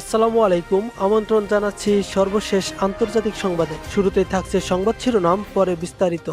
আসসালামু আলাইকুম। আমন্ত্রণ জানাচ্ছি সর্বশেষ আন্তর্জাতিক সংবাদে। শুরুতে থাকছে সংবাদ শিরোনাম পরে বিস্তারিত।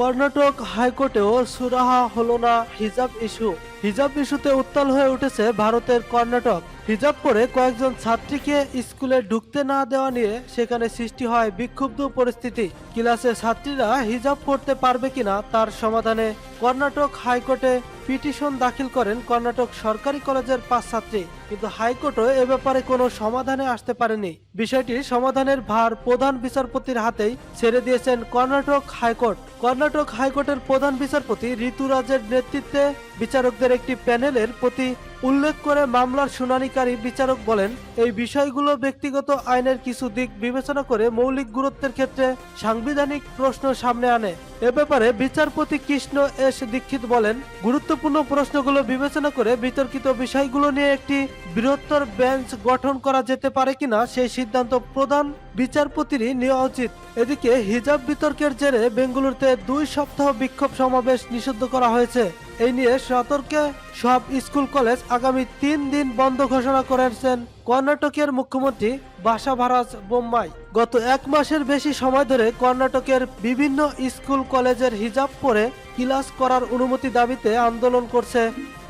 কর্ণাটক হাইকোর্টেও সুরাহা হলো না হিজাব ইস্যু হিজাব ইস্যুতে উত্তাল হয়ে উঠেছে ভারতের কর্ণাটক। হিজাব পরে কয়েকজন ছাত্রীকে স্কুলে ঢুকতে না দেওয়া নিয়ে সেখানে সৃষ্টি হয় বিক্ষুব্ধ পরিস্থিতি। ক্লাসে ছাত্রীরা হিজাব পড়তে পারবে কিনা তার সমাধানে কর্ণাটক হাইকোর্টে পিটিশন দাখিল করেন কর্ণাটক সরকারি কলেজের পাঁচ ছাত্রী। কিন্তু হাইকোর্টও এ ব্যাপারে কোনো সমাধানে আসতে পারেনি। বিষয়টি সমাধানের ভার প্রধান বিচারপতির হাতেই ছেড়ে দিয়েছেন কর্ণাটক হাইকোর্ট। কর্ণাটক হাইকোর্টের প্রধান বিচারপতি ঋতুরাজের নেতৃত্বে বিচারকদের একটি প্যানেলের প্রতি উল্লেখ করে মামলার শুনানিকারী বিচারক বলেন, এই বিষয়গুলো ব্যক্তিগত আইনের কিছু দিক বিবেচনা করে মৌলিক গুরুত্বের ক্ষেত্রে সাংবিধানিক প্রশ্ন সামনে আনে। এ ব্যাপারে বিচারপতি কৃষ্ণ এস দীক্ষিত বলেন, গুরুত্বপূর্ণ প্রশ্নগুলো বিবেচনা করে বিতর্কিত বিষয়গুলো নিয়ে একটি বৃহত্তর বেঞ্চ গঠন করা যেতে পারে কিনা সেই সিদ্ধান্ত প্রধান বিচারপতিরই নেওয়া উচিত। এদিকে হিজাব বিতর্কের জেরে বেঙ্গালুরুতে দুই সপ্তাহ বিক্ষোভ সমাবেশ নিষিদ্ধ করা হয়েছে। এই নিয়ে সতর্কে সব স্কুল কলেজ আগামী তিন দিন বন্ধ ঘোষণা করেছেন কর্ণাটকের মুখ্যমন্ত্রী বাসাভারাজ বোম্বাই গত এক মাসের বেশি সময় ধরে কর্ণাটকের বিভিন্ন স্কুল, কলেজের হিজাব পরে ক্লাস করার অনুমতি দাবিতে আন্দোলন করছে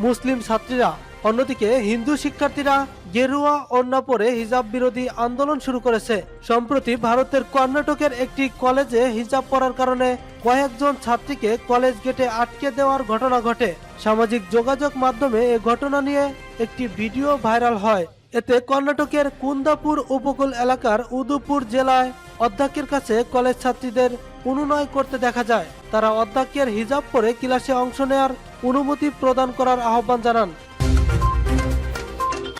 মুসলিম ছাত্রীরা। অন্যদিকে হিন্দু শিক্ষার্থীরা গেরুয়া ওড়না পরে হিজাব বিরোধী আন্দোলন শুরু করেছে। সম্প্রতি ভারতের কর্ণাটকের একটি কলেজে হিজাব পরার কারণে কয়েকজন ছাত্রীকে কলেজ গেটে আটকে দেওয়ার ঘটনা ঘটে। সামাজিক যোগাযোগ মাধ্যমে এ ঘটনা নিয়ে একটি ভিডিও ভাইরাল হয়। এতে কর্ণাটকের কুন্দাপুর উপকূল এলাকার উদুপুর জেলায় অধ্যক্ষের কাছে কলেজ ছাত্রীদের অনুনয় করতে দেখা যায়। তারা অধ্যক্ষের হিজাব পরে ক্লাসে অংশ নেওয়ার অনুমতি প্রদান করার আহ্বান জানান।